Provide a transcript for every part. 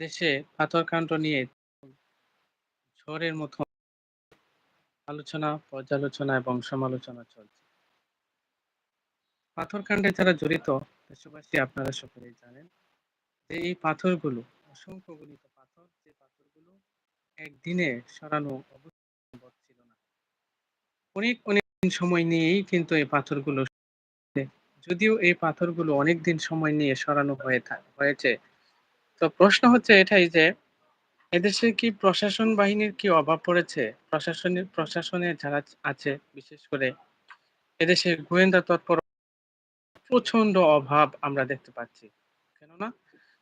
দেশে পাথরকান্ড নিয়ে ঝড়ের মতো আলোচনা, পর্যালোচনা এবং সমালোচনা চলছে। পাথরকান্ডে যারা জড়িত দেশবাসী আপনারা সকলেই জানেন যে এই পাথরগুলো অসংখ্য গণিত পাথর যে পাথরগুলো একদিনে সরানো সম্ভব ছিল না। অনেক, অনেক দিন সময় নিয়েই কিন্তু এই পাথরগুলো যদিও এই পাথরগুলো অনেকদিন সময় নিয়ে সরানো হয়ে হয়েছে। তো প্রশ্ন হচ্ছে এটাই যে এদেশে কি প্রশাসন বাহিনীর কি অভাব পড়েছে? প্রশাসনের প্রশাসনের যারা আছে বিশেষ করে এদেশের গোয়েন্দা তৎপর প্রচণ্ড অভাব আমরা দেখতে পাচ্ছি। কেননা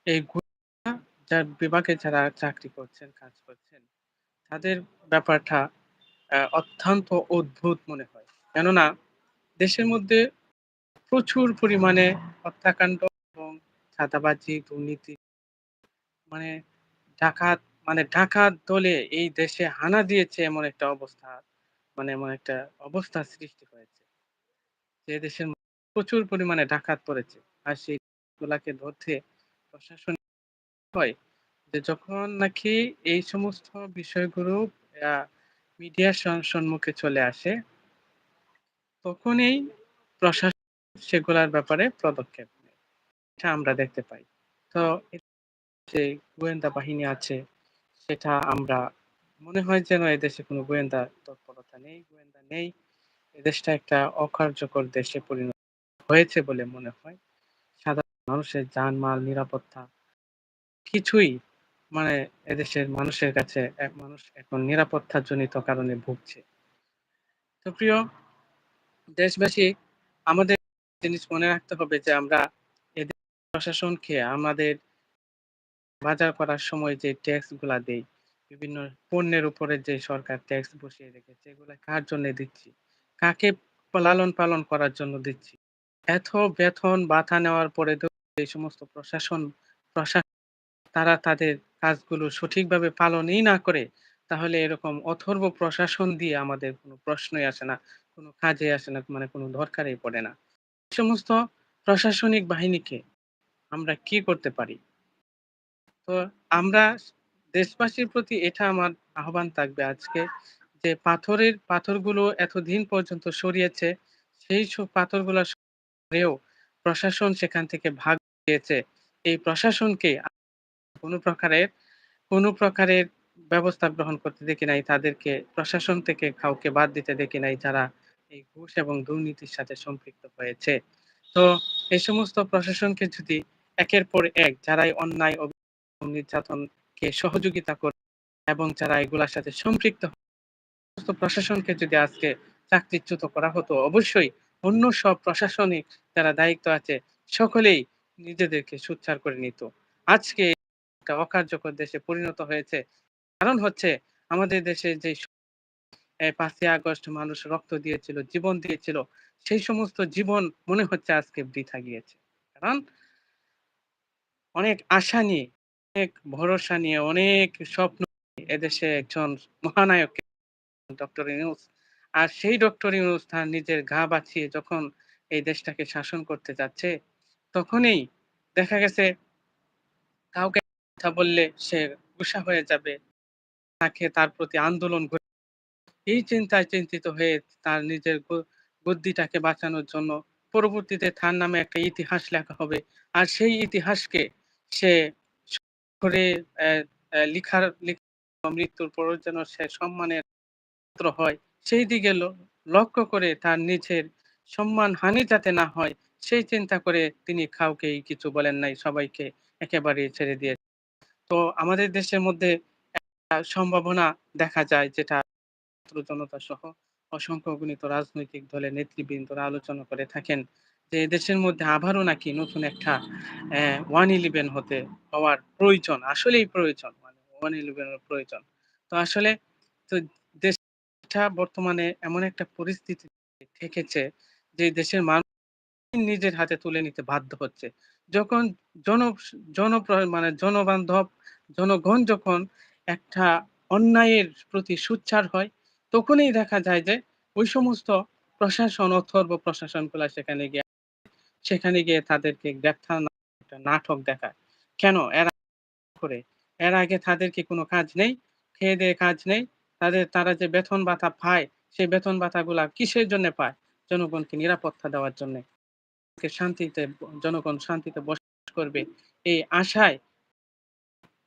এই গোয়েন্দা যার বিভাগে যারা চাকরি করছেন, কাজ করছেন তাদের ব্যাপারটা অত্যন্ত অদ্ভুত মনে হয়। কেননা দেশের মধ্যে প্রচুর পরিমাণে হত্যাকাণ্ড এবং চাঁদাবাজি, দুর্নীতি মানে ডাকাত মানে ডাকাত দলে এই দেশে হানা দিয়েছে এমন একটা অবস্থা মানে এমন একটা অবস্থার সৃষ্টি হয়েছে। যে দেশের প্রচুর পরিমাণে ডাকাত পড়েছে। আর সেই গুলাকে ধরতে প্রশাসন হয় যে যখন নাকি এই সমস্ত বিষয়গুলো মিডিয়ার সম্মুখে চলে আসে, তখনই প্রশাসন সেগুলার ব্যাপারে পদক্ষেপ নেয়। এটা আমরা দেখতে পাই। তো যে গোয়েন্দা বাহিনী আছে সেটা আমরা মনে হয় যেন এদেশে কোনো গোয়েন্দা তৎপরতা নেই, গোয়েন্দা নেই। এদেশটা একটা অকার্যকর দেশে পরিণত হয়েছে বলে মনে হয়। সাধারণ মানুষের জানমাল, নিরাপত্তা কিছুই মানে এদেশের মানুষের কাছে এক মানুষ এখন নিরাপত্তাজনিত কারণে ভুগছে। তো প্রিয় দেশবাসী আমাদের জিনিস মনে রাখতে হবে যে আমরা এদের প্রশাসনকে আমাদের বাজার করার সময় যে ট্যাক্সগুলা দেই, বিভিন্ন পণ্যের উপরে যে সরকার ট্যাক্স বসিয়ে রেখেছে এগুলা কার জন্য দিচ্ছি? কাকে লালন পালন করার জন্য দিচ্ছি? এত বেতন ভাতা নেওয়ার পরে এই সমস্ত প্রশাসন প্রশাসন তারা তাদের কাজগুলো সঠিকভাবে পালনই না করে তাহলে এরকম অথর্ব প্রশাসন দিয়ে আমাদের কোনো প্রশ্নই আসে না, কোনো কাজে আসে না, মানে কোনো দরকারেই পড়ে না। সমস্ত প্রশাসনিক বাহিনীকে আমরা কি করতে পারি? তো আমরা দেশবাসীর প্রতি এটা আমার আহ্বান থাকবে আজকে যে পাথরের, পাথরগুলো এতদিন পর্যন্ত সরিয়েছে, সেই সব পাথরগুলা সরিয়েও প্রশাসন সেখান থেকে ভাগ দিয়েছে। এই প্রশাসনকে কোনো প্রকারের কোনো প্রকারের ব্যবস্থা গ্রহণ করতে দেখি নাই। তাদেরকে প্রশাসন থেকে কাউকে বাদ দিতে দেখি নাই, যারা এই ঘুষ এবং দুর্নীতির সাথে সম্পৃক্ত হয়েছে। তো এই সমস্ত প্রশাসনকে যদি একের পর এক যারাই অন্যায় অবিচার নির্যাতনকে সহযোগিতা করে এবং যারা এগুলার সাথে সম্পৃক্ত সমস্ত প্রশাসনকে যদি আজকে চাকরিচ্যুত করা হতো অবশ্যই অন্য সব প্রশাসনিক যারা দায়িত্ব আছে সকলেই নিজেদেরকে সোচ্চার করে নিত। আজকে একটা অকার্যকর দেশে পরিণত হয়েছে। কারণ হচ্ছে আমাদের দেশে যে পাঁচই আগস্ট মানুষ রক্ত দিয়েছিল, জীবন দিয়েছিল সেই সমস্ত জীবন মনে হচ্ছে আজকে বৃথা গিয়েছে। কারণ অনেক আশা নিয়ে, অনেক ভরসা নিয়ে, অনেক স্বপ্ন এদেশে একজন মহানায়ক ডক্টর ইউনূস। আর সেই ডক্টর ইউনূস তার নিজের গা বাঁচিয়ে যখন এই দেশটাকে শাসন করতে যাচ্ছে, তখনই দেখা গেছে কাউকে কথা বললে সে গুসা হয়ে যাবে। তাকে তার প্রতি আন্দোলন এই চিন্তায় চিন্তিত হয়ে তার নিজের বুদ্ধিটাকে বাঁচানোর জন্য পরবর্তীতে তার নামে একটা ইতিহাস লেখা হবে। আর সেই ইতিহাসকে সে করে লিখার মৃত্যুর পরেও যেন সে সম্মানের পাত্র হয়, সেই দিকে লক্ষ্য করে তার নিজের সম্মানহানি যাতে না হয়, সেই চিন্তা করে তিনি কাউকেই কিছু বলেন নাই। সবাইকে একেবারেই ছেড়ে দিয়ে তো আমাদের দেশের মধ্যে সম্ভাবনা দেখা যায়, যেটা জনতা সহ অসংখ্য গণিত রাজনৈতিক দলের নেতৃবৃন্দরা আলোচনা করে থাকেন যে দেশের মধ্যে আবারও নাকি নতুন একটা অ্যা 111 হতে হওয়ার প্রয়োজন। আসলেই প্রয়োজন। মানে 111 এর প্রয়োজন। তো আসলে তো দেশটা বর্তমানে এমন একটা পরিস্থিতি ঠেকেছে যে দেশের মানুষ নিজের হাতে তুলে নিতে বাধ্য হচ্ছে। যখন জন জনপ্র মানে জনবান্ধব জনগণ যখন একটা অন্যায়ের প্রতি সুচ্ছার হয়, তখনই দেখা যায় যে ওই সমস্ত প্রশাসন অথর্ব প্রশাসনগুলা সেখানে গিয়ে সেখানে গিয়ে তাদেরকে গ্রেপ্তার একটা নাটক দেখায়। কেন? এরা করে এর আগে তাদেরকে কোনো কাজ নেই, খেয়ে-দেয়ে কাজ নেই। তাদের তারা যে বেতন ভাতা পায়, সেই বেতন ভাতাগুলা কিসের জন্যে পায়? জনগণকে নিরাপত্তা দেওয়ার জন্যে। শান্তিতে জনগণ শান্তিতে বসবাস করবে এই আশায়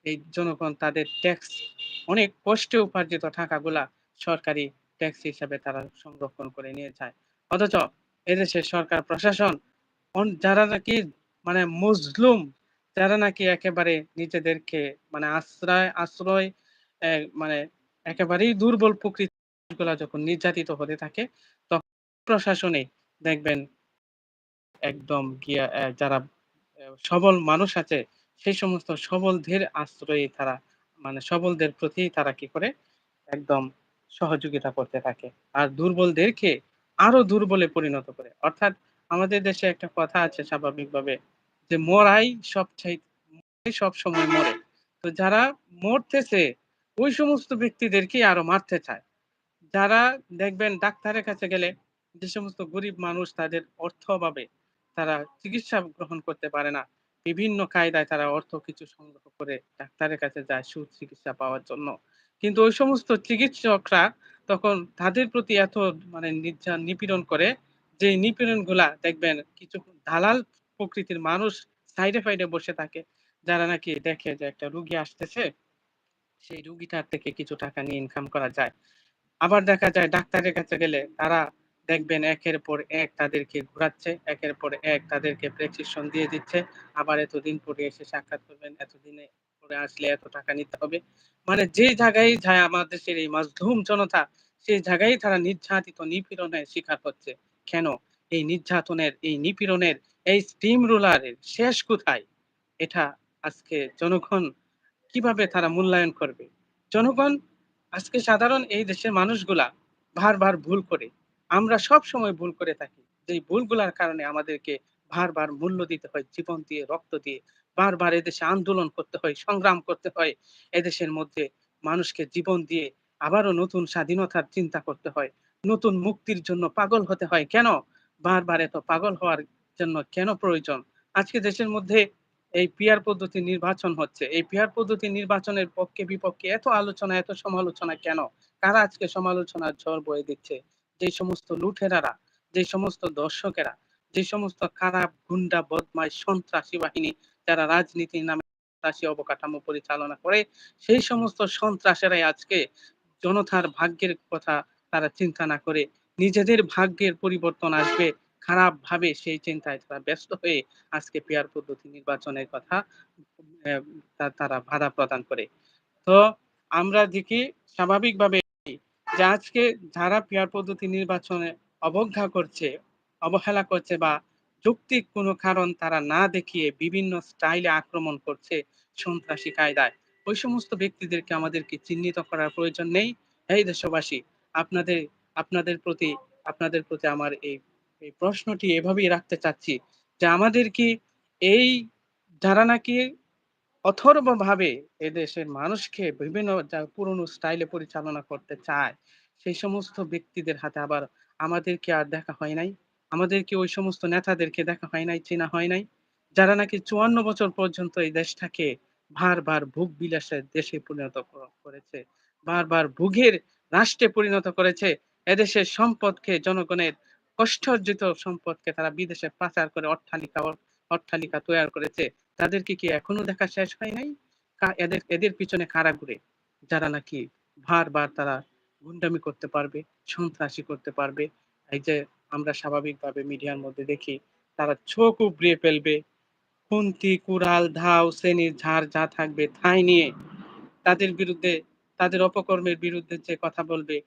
এই জনগণ তাদের ট্যাক্স অনেক কষ্টে উপার্জিত টাকাগুলা সরকারি ট্যাক্স হিসাবে তারা সংরক্ষণ করে নিয়ে যায়। অথচ এদেশের সরকার প্রশাসন যারা নাকি মানে মজলুম, যারা নাকি একেবারে নিজেদেরকে মানে আশ্রয় আশ্রয় মানে একেবারেই দুর্বল প্রকৃতিগুলা যখন নির্যাতিত হতে থাকে, তখন প্রশাসনে দেখবেন একদম গিয়া যারা সবল মানুষ আছে, সেই সমস্ত সবলদের আশ্রয়ে তারা মানে সবলদের প্রতি তারা কি করে? একদম সহযোগিতা করতে থাকে। আর দুর্বলদেরকে আরও দুর্বলে পরিণত করে। অর্থাৎ আমাদের দেশে একটা কথা আছে স্বাভাবিকভাবে যে, "মরাই সব চাই সব সময় মরে।" তো যারা মরতেছে, ওই সমস্ত ব্যক্তিদেরকে আরও মারতে চায়। যারা দেখবেন ডাক্তারের কাছে গেলে যে সমস্ত গরিব মানুষ তাদের অর্থ অভাবে তারা চিকিৎসা গ্রহণ করতে পারে না। বিভিন্ন কায়দায় তারা অর্থ কিছু সংগ্রহ করে ডাক্তারের কাছে যায় সুচিকিৎসা পাওয়ার জন্য। কিন্তু ওই সমস্ত চিকিৎসকরা তখন তাদের প্রতি এত মানে নির্যা নিপীড়ন করে, যে নিপীড়নগুলা দেখবেন কিছু দালাল প্রকৃতির মানুষ সাইডে ফাইডে বসে থাকে। যারা নাকি দেখে যে একটা রুগী আসতেছে, সেই রুগীটার থেকে কিছু টাকা নিয়ে ইনকাম করা যায়। আবার দেখা যায় ডাক্তারের কাছে গেলে তারা দেখবেন একের পর এক তাদেরকে ঘুরাচ্ছে, একের পর এক তাদেরকে প্রেসক্রিপশন দিয়ে দিচ্ছে। আবার এতদিন পরে এসে সাক্ষাৎ করবেন, এতদিনে পরে আসলে এত টাকা নিতে হবে। মানে যে জায়গায় যায় আমার দেশের এই মাজলুম জনতা, সেই জায়গায় তারা নির্যাতিত, নিপীড়নের শিকার হচ্ছে। কেন? এই নির্যাতনের, এই নিপীড়নের, এই স্টিম রোলার এর শেষ কোথায়? এটা আজকে জনগণ কীভাবে তারা মূল্যায়ন করবে? জনগণ আজকে সাধারণ এই দেশের মানুষগুলা বারবার ভুল করে। আমরা সবসময় ভুল করে থাকি। যেই ভুলগুলার কারণে আমাদেরকে বারবার মূল্য দিতে হয় জীবন দিয়ে, রক্ত দিয়ে। বারবার এদেশে আন্দোলন করতে হয়, সংগ্রাম করতে হয়। এদেশের মধ্যে মানুষকে জীবন দিয়ে আবারও নতুন স্বাধীনতার চিন্তা করতে হয়। নতুন মুক্তির জন্য পাগল হতে হয়। কেন? বারবার এত পাগল হওয়ার জন্য কেন প্রয়োজন? আজকে দেশের মধ্যে এই পিআর পদ্ধতির নির্বাচন হচ্ছে। এই পিআর পদ্ধতির নির্বাচনের পক্ষে বিপক্ষে এত আলোচনা, এত সমালোচনা কেন? কারা আজকে সমালোচনার ঝড় বয়ে দিচ্ছে? যে সমস্ত লুঠেরারা, যে সমস্ত দর্শকেরা, যে সমস্ত খারাপ গুন্ডা, বদমাইশ, সন্ত্রাসী বাহিনী যারা রাজনীতির নামে সন্ত্রাসী অবকাঠামো পরিচালনা করে, সেই সমস্ত সন্ত্রাসেরাই আজকে জনতার ভাগ্যের কথা তারা চিন্তা না করে নিজেদের ভাগ্যের পরিবর্তন আসবে খারাপভাবে সেই চিন্তায় তারা ব্যস্ত হয়ে আজকে পিআর পদ্ধতি নির্বাচনের কথা তারা বাধা প্রদান করে। তো আমরা দেখি স্বাভাবিকভাবে যে আজকে যারা পিআর পদ্ধতি নির্বাচনে অবজ্ঞা করছে, অবহেলা করছে বা যৌক্তিক কোনো কারণ তারা না দেখিয়ে বিভিন্ন স্টাইলে আক্রমণ করছে সন্ত্রাসী কায়দায়। ওই সমস্ত ব্যক্তিদেরকে আমাদেরকে চিহ্নিত করার প্রয়োজন নেই। এই দেশবাসী আপনাদের আপনাদের প্রতি আপনাদের প্রতি আমার এই এই প্রশ্নটি এভাবেই রাখতে চাচ্ছি যে আমাদের কি এই যারা নাকি অথর্বভাবে এদেশের মানুষকে বিভিন্ন পুরনো স্টাইলে পরিচালনা করতে চায়, সেই সমস্ত ব্যক্তিদের হাতে আবার আমাদেরকে আর দেখা হয় নাই? আমাদের কি ওই সমস্ত নেতাদেরকে দেখা হয় নাই, চেনা হয় নাই? যারা নাকি ৫৪ বছর পর্যন্ত এই দেশটাকে বারবার ভোগ বিলাসের দেশে পরিণত করেছে। বারবার ভোগের রাষ্ট্রে পরিণত করেছে। এদেশের সম্পদকে জনগণের কষ্টার্জিত সম্পদকে তারা বিদেশে পাচার করে অট্টালিকা অট্টালিকা তৈয়ার করেছে। তাদেরকে কি এখনও দেখা শেষ হয় নাই? এদের এদের পিছনে কারা ঘুরে? যারা নাকি বারবার তারা গুন্ডামি করতে পারবে, সন্ত্রাসী করতে পারবে। এই যে আমরা স্বাভাবিকভাবে মিডিয়ার মধ্যে দেখি, তারা চোখ উপড়িয়ে ফেলবে। খুন্তি, কুড়াল, ধাও, শ্রেণির ঝাড় যা থাকবে ঠাঁই নিয়ে তাদের বিরুদ্ধে, তাদের অপকর্মের বিরুদ্ধে যে কথা বলবে,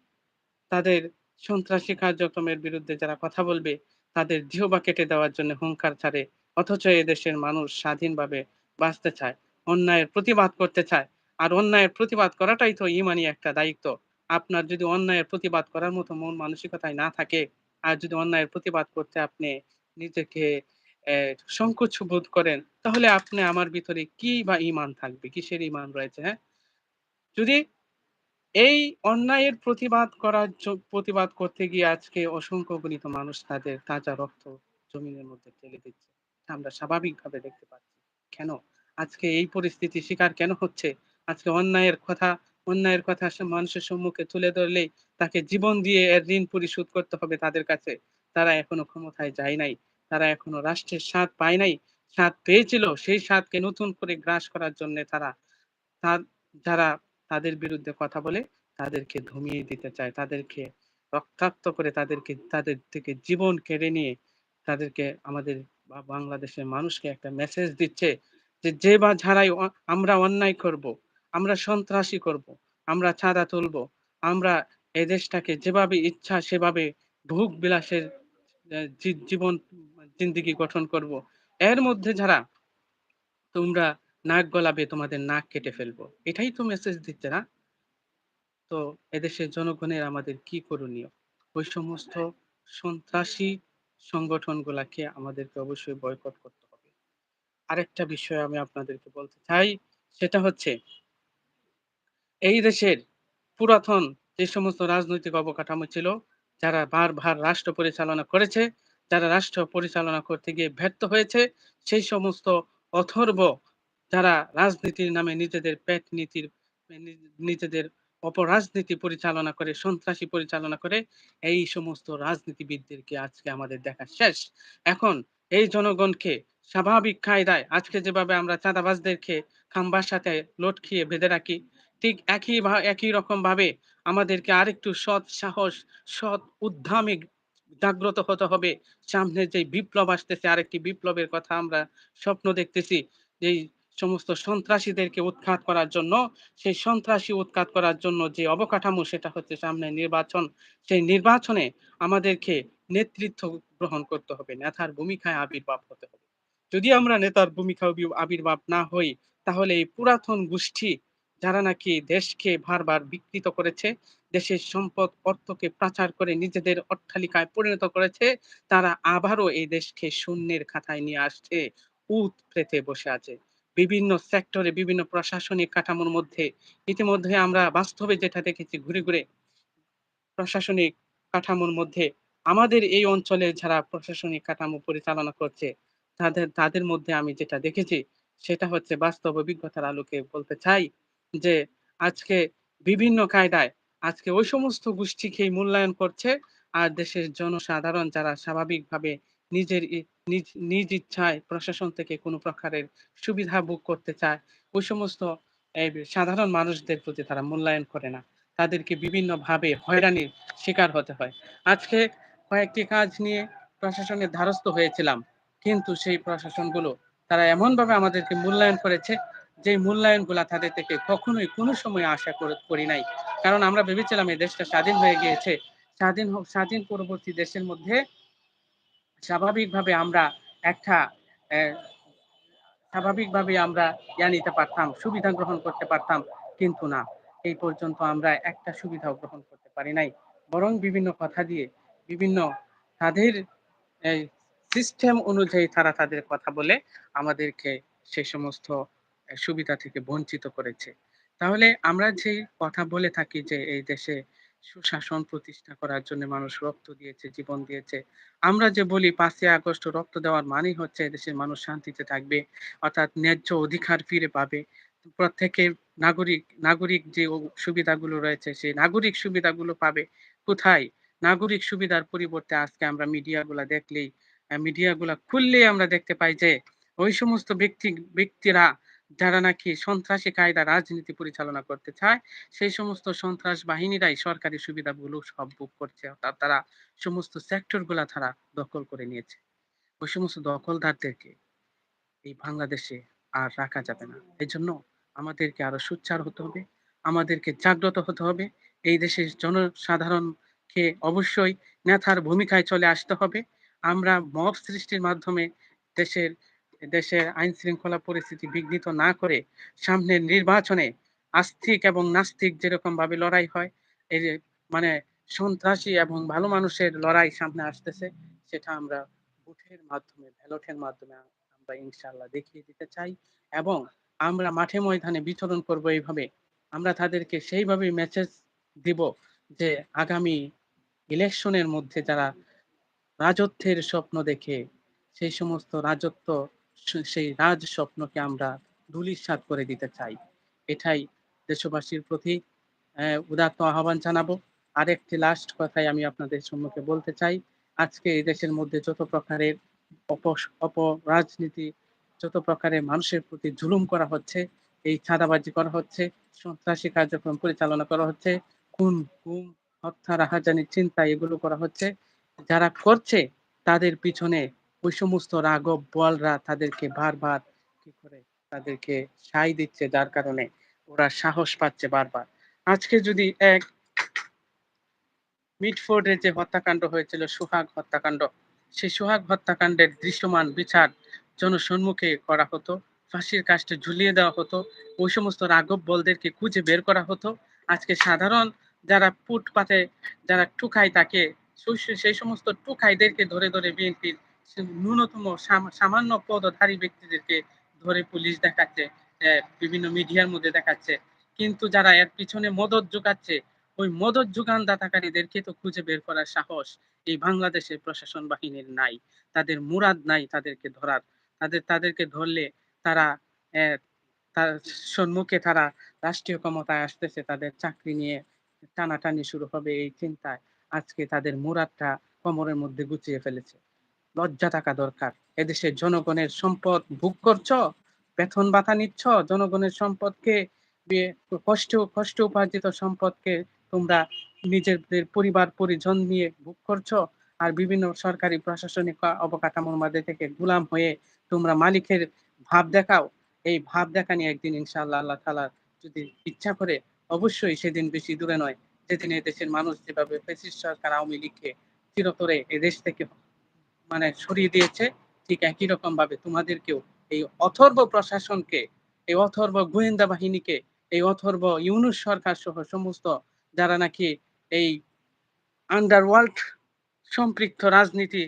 তাদের সন্ত্রাসী কার্যক্রমের বিরুদ্ধে যারা কথা বলবে, তাদের জিহবা কেটে দেওয়ার জন্য হুঙ্কার ছাড়ে। অথচ এদেশের মানুষ স্বাধীনভাবে বাঁচতে চায়, অন্যায়ের প্রতিবাদ করতে চায়। আর অন্যায়ের প্রতিবাদ করাটাই তো ইমানি একটা দায়িত্ব। আপনার যদি অন্যায়ের প্রতিবাদ করার মতো মন মানসিকতায় না থাকে, আর যদি অন্যায়ের প্রতিবাদ করতে আপনি নিজেকে সংকোচ বোধ করেন, তাহলে আপনি আমার ভিতরে কি বা ইমান থাকবে? কিসের ইমান রয়েছে, হ্যাঁ? যদি এই অন্যায়ের প্রতিবাদ করার প্রতিবাদ করতে গিয়ে আজকে অসংখ্য গণিত মানুষ তাদের তাজা রক্ত জমিনের মধ্যে ঢেলে দিচ্ছে। আমরা স্বাভাবিকভাবে দেখতে পাচ্ছি। কেন? আজকে এই পরিস্থিতির শিকার কেন হচ্ছে? আজকে অন্যায়ের কথা অন্যায়ের কথা মানুষের সম্মুখে তুলে ধরলেই তাকে জীবন দিয়ে এর ঋণ পরিশোধ করতে হবে তাদের কাছে তারা এখনও ক্ষমতায় যায় নাই তারা এখনও রাষ্ট্রের স্বাদ পায় নাই স্বাদ পেয়েছিল, সেই স্বাদকে নতুন করে গ্রাস করার জন্য তারা, তার, যারা তাদের বিরুদ্ধে কথা বলে তাদেরকে ধমিয়ে দিতে চায়, তাদেরকে রক্তাক্ত করে তাদেরকে, তাদের থেকে জীবন কেড়ে নিয়ে তাদেরকে আমাদের বাংলাদেশের মানুষকে একটা মেসেজ দিচ্ছে যে যে বা যারাই আমরা অন্যায় করব, আমরা সন্ত্রাসী করব, আমরা চাঁদা তুলব, আমরা এই দেশটাকে যেভাবে ইচ্ছা সেভাবে ভোগ বিলাসের জীবন, জিন্দিগি গঠন করব। এর মধ্যে যারা তোমরা নাক গলাবে, তোমাদের নাক কেটে ফেলব। এটাই তো মেসেজ দিচ্ছে না? তো এদেশের জনগণের আমাদের কি করণীয়? ওই সমস্ত সন্ত্রাসী সংগঠনগুলাকে আমাদেরকে অবশ্যই বয়কট করতে হবে। আরেকটা বিষয় আমি আপনাদেরকে বলতে চাই, সেটা হচ্ছে এই দেশের পুরাতন যে সমস্ত রাজনৈতিক অবকাঠামো ছিল, যারা বারবার রাষ্ট্র পরিচালনা করেছে, যারা রাষ্ট্র পরিচালনা করতে গিয়ে ব্যর্থ হয়েছে, সেই সমস্ত অথর্ব যারা রাজনীতির নামে নিজেদের পেট নীতির, নিজেদের অপরাজনীতি পরিচালনা করে, সন্ত্রাসী পরিচালনা করে, এই সমস্ত রাজনীতিবিদদেরকে আজকে আমাদের দেখা শেষ। এখন এই জনগণকে স্বাভাবিক কায়দায় আজকে যেভাবে আমরা চাঁদাবাজদেরকে খাম্বার সাথে লোট খেয়ে বেঁধে রাখি, ঠিক একই একই রকম ভাবে আমাদেরকে আরেকটু সৎ সাহস, সৎ উদ্ধামে জাগ্রত হতে হবে। সামনে যে বিপ্লব আসতেছে, আরেকটি বিপ্লবের কথা আমরা স্বপ্ন দেখতেছি এই সমস্ত সন্ত্রাসীদেরকে উৎখাত করার জন্য, সেই সন্ত্রাসী উৎখাত করার জন্য যে অবকাঠামো সেটা হচ্ছে সামনে নির্বাচন, সেই নির্বাচনে আমাদেরকে নেতৃত্ব গ্রহণ করতে হবে। নেতার ভূমিকায় আবির্ভাব হতে হবে। যদি আমরা নেতার ভূমিকা আবির্ভাব না হই, তাহলে এই পুরাতন গোষ্ঠী যারা নাকি দেশকে বারবার বিকৃত করেছে, দেশের সম্পদ, অর্থকে পাচার করে নিজেদের অট্টালিকায় পরিণত করেছে, তারা আবারও এই দেশকে শূন্যের খাতায় নিয়ে আসছে উত প্রেতে বসে আছে। বিভিন্ন সেক্টরে বিভিন্ন প্রশাসনিক কাঠামোর মধ্যে। ইতিমধ্যে আমরা বাস্তবে যেটা দেখেছি, ঘুরে ঘুরে প্রশাসনিক কাঠামোর মধ্যে আমাদের এই অঞ্চলে যারা প্রশাসনিক কাঠামো পরিচালনা করছে, তাদের তাদের মধ্যে আমি যেটা দেখেছি, সেটা হচ্ছে বাস্তব অভিজ্ঞতার আলোকে বলতে চাই যে, আজকে বিভিন্ন কায়দায়, আজকে ওই সমস্ত গোষ্ঠীকেই মূল্যায়ন করছে আর দেশের জনসাধারণ যারা স্বাভাবিকভাবে নিজের নিজ নিজ ইচ্ছায় প্রশাসন থেকে কোনো প্রকারের সুবিধা ভোগ করতে চায়, ওই সমস্ত সাধারণ মানুষদের প্রতি তারা মূল্যায়ন করে না। তাদেরকে বিভিন্নভাবে হয়রানির শিকার হতে হয়। আজকে কয়েকটি কাজ নিয়ে প্রশাসনের ধারস্থ হয়েছিলাম, কিন্তু সেই প্রশাসনগুলো তারা এমনভাবে আমাদেরকে মূল্যায়ন করেছে, যে মূল্যায়নগুলা তাদের থেকে কখনোই কোনো সময় আশা করি নাই। কারণ আমরা ভেবেছিলাম এই দেশটা স্বাধীন হয়ে গিয়েছে, স্বাধীন স্বাধীন পরবর্তী দেশের মধ্যে স্বাভাবিকভাবে আমরা একটা স্বাভাবিকভাবে আমরা ইয়া নিতে পারতাম, সুবিধা গ্রহণ করতে পারতাম, কিন্তু না। এই পর্যন্ত আমরা একটা সুবিধাও গ্রহণ করতে পারি নাই। বরং বিভিন্ন কথা দিয়ে, বিভিন্ন তাদের সিস্টেম অনুযায়ী তারা তাদের কথা বলে আমাদেরকে সেই সমস্ত সুবিধা থেকে বঞ্চিত করেছে। তাহলে আমরা যে কথা বলে থাকি যে এই দেশে সুশাসন প্রতিষ্ঠা করার জন্য মানুষ রক্ত দিয়েছে, জীবন দিয়েছে। আমরা যে বলি পাঁচই আগস্ট রক্ত দেওয়ার মানেই হচ্ছে দেশের মানুষ শান্তিতে থাকবে, অর্থাৎ ন্যায্য অধিকার ফিরে পাবে। প্রত্যেকের নাগরিক নাগরিক যে সুবিধাগুলো রয়েছে, সেই নাগরিক সুবিধাগুলো পাবে। কোথায়? নাগরিক সুবিধার পরিবর্তে আজকে আমরা মিডিয়াগুলা দেখলেই মিডিয়াগুলা খুললেই আমরা দেখতে পাই যে, ওই সমস্ত ব্যক্তি, ব্যক্তিরা যারা নাকি সন্ত্রাসী কায়দা রাজনীতি পরিচালনা করতে চায়, সেই সমস্ত সন্ত্রাস বাহিনীরাই সরকারি সুবিধাগুলো সব ভোগ করছে। অর্থাৎ তারা সমস্ত সেক্টরগুলা তারা দখল করে নিয়েছে। ওই সমস্ত দখলদারদেরকে এই বাংলাদেশে আর রাখা যাবে না। এই জন্য আমাদেরকে আরও সুচ্চার হতে হবে, আমাদেরকে জাগ্রত হতে হবে। এই দেশের জনসাধারণকে অবশ্যই নেতার ভূমিকায় চলে আসতে হবে। আমরা মব সৃষ্টির মাধ্যমে দেশের দেশের আইন শৃঙ্খলা পরিস্থিতি বিঘ্নিত না করে সামনের নির্বাচনে আস্তিক এবং নাস্তিক যেরকম ভাবে লড়াই হয় এই যে মানে সন্ত্রাসী এবং ভালো মানুষের লড়াই সামনে আসতেছে, সেটা আমরা ভোটের মাধ্যমে, ব্যালটের মাধ্যমে আমরা ইনশাল্লাহ দেখিয়ে দিতে চাই এবং আমরা মাঠে ময়দানে বিচরণ করব এইভাবে। আমরা তাদেরকে সেইভাবে মেসেজ দিব যে আগামী ইলেকশনের মধ্যে যারা রাজত্বের স্বপ্ন দেখে, সেই সমস্ত রাজত্ব সেই রাজ স্বপ্নকে আমরা ধুলিস্বাদ করে দিতে চাই। এটাই দেশবাসীর প্রতি উদাত্ত আহ্বান জানাব। আরেকটি লাস্ট কথাই আমি আপনাদের সম্মুখে বলতে চাই। আজকে এই দেশের মধ্যে যত প্রকারের অপরাজনীতি, যত প্রকারের মানুষের প্রতি জুলুম করা হচ্ছে, এই চাঁদাবাজি করা হচ্ছে, সন্ত্রাসী কার্যক্রম পরিচালনা করা হচ্ছে, খুন, গুম, হত্যা, রাহাজানি, চিন্তা এগুলো করা হচ্ছে, যারা করছে তাদের পিছনে ওই সমস্ত রাঘব, বলরা তাদেরকে বারবার কি করে তাদেরকে সাই দিচ্ছে, যার কারণে ওরা সাহস পাচ্ছে বারবার। আজকে যদি এক মিডফোর্ডের যে হত্যাকাণ্ড হয়েছিল, সুহাগ হত্যাকাণ্ড, সেই সুহাগ হত্যাকাণ্ডের দৃশ্যমান বিচার জনসম্মুখে করা হতো, ফাঁসির কাজটা ঝুলিয়ে দেওয়া হতো, ওই সমস্ত রাঘব, বলদেরকে খুঁজে বের করা হতো। আজকে সাধারণ যারা ফুটপাতে যারা টুকাই তাকে, সেই সমস্ত টুকাইদেরকে ধরে ধরে বিএনপির ন্যূনতম সামান্য পদধারী ব্যক্তিদেরকে ধরে পুলিশ দেখাচ্ছে বিভিন্ন মিডিয়ার মধ্যে দেখাচ্ছে। কিন্তু যারা এর পিছনে মদত যোগাচ্ছে, ওই মদত যোগানদাতাকারীদেরকে তো খুঁজে বের করার সাহস এই বাংলাদেশের প্রশাসন বাহিনীর নাই। তাদের মুরাদ নাই তাদেরকে ধরার। তাদের, তাদেরকে ধরলে তারা তার সম্মুখে তারা রাষ্ট্রীয় ক্ষমতায় আসতেছে, তাদের চাকরি নিয়ে টানাটানি শুরু হবে এই চিন্তায় আজকে তাদের মুরাদটা কোমরের মধ্যে গুছিয়ে ফেলেছে। লজ্জা থাকা দরকার। এদেশের জনগণের সম্পদ ভোগ করছ, বেতন ভাতা নিচ্ছ, জনগণের সম্পদকে কষ্ট কষ্ট উপার্জিত সম্পদকে তোমরা নিজেদের পরিবার, পরিজন নিয়ে ভোগ করছ আর বিভিন্ন সরকারি প্রশাসনিক অবকাঠামোর মধ্যে থেকে গুলাম হয়ে তোমরা মালিকের ভাব দেখাও। এই ভাব দেখা নিয়ে একদিন ইনশাআল্লাহ আল্লাহ তালা যদি ইচ্ছা করে অবশ্যই সেদিন বেশি দূরে নয়। যেদিন দেশের মানুষ যেভাবে ফেসিস সরকার আওয়ামী লীগকে চিরতরে এদেশ থেকে মানে সরিয়ে দিয়েছে, ঠিক একই রকম ভাবে তোমাদেরকেও এই অথর্ব প্রশাসনকে, এই অথর্ব গোয়েন্দা বাহিনীকে, এই অথর্ব ইউনুস সরকার সহ সমস্ত যারা নাকি এই আন্ডারওয়ার্ল্ড সম্পৃক্ত রাজনীতি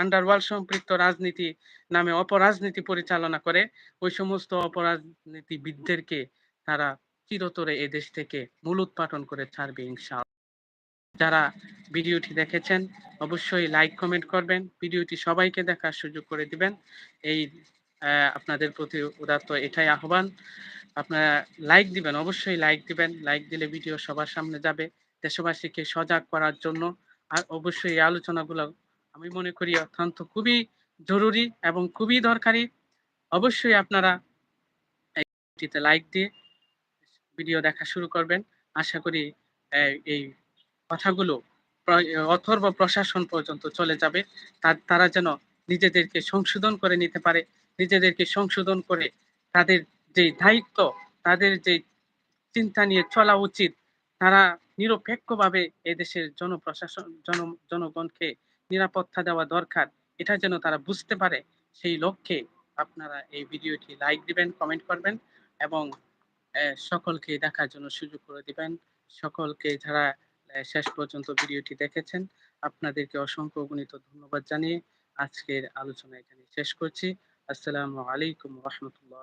আন্ডারওয়ার্ল্ড সম্পৃক্ত রাজনীতি নামে অপরাজনীতি পরিচালনা করে, ওই সমস্ত অপরাজনীতিবিদদেরকে তারা চিরতরে এদেশ থেকে মূল উৎপাটন করে ছাড়বে ইনশাল যারা ভিডিওটি দেখেছেন, অবশ্যই লাইক কমেন্ট করবেন। ভিডিওটি সবাইকে দেখার সুযোগ করে দিবেন। এই আপনাদের প্রতি উদাত্ত এটাই আহ্বান। আপনারা লাইক দিবেন, অবশ্যই লাইক দিবেন। লাইক দিলে ভিডিও সবার সামনে যাবে, দেশবাসীকে সজাগ করার জন্য। আর অবশ্যই এই আলোচনাগুলো আমি মনে করি অত্যন্ত খুবই জরুরি এবং খুবই দরকারি। অবশ্যই আপনারা লাইক দিয়ে ভিডিও দেখা শুরু করবেন। আশা করি এই কথাগুলো অথর্ব প্রশাসন পর্যন্ত চলে যাবে। তারা যেন নিজেদেরকে সংশোধন করে নিতে পারে, নিজেদেরকে সংশোধন করে তাদের যে দায়িত্ব, তাদের যে চিন্তা নিয়ে চলা উচিত, তারা নিরপেক্ষভাবে এদেশের জনপ্রশাসন জন জনগণকে নিরাপত্তা দেওয়া দরকার। এটা যেন তারা বুঝতে পারে, সেই লক্ষ্যে আপনারা এই ভিডিওটি লাইক দিবেন কমেন্ট করবেন এবং সকলকে দেখার জন্য সুযোগ করে দিবেন। সকলকে যারা শেষ পর্যন্ত ভিডিওটি দেখেছেন। আপনাদেরকে অসংখ্য গণিত ধন্যবাদ জানিয়ে আজকের আলোচনা এখানে শেষ করছি। আসসালামু আলাইকুম রহমতুল্লাহ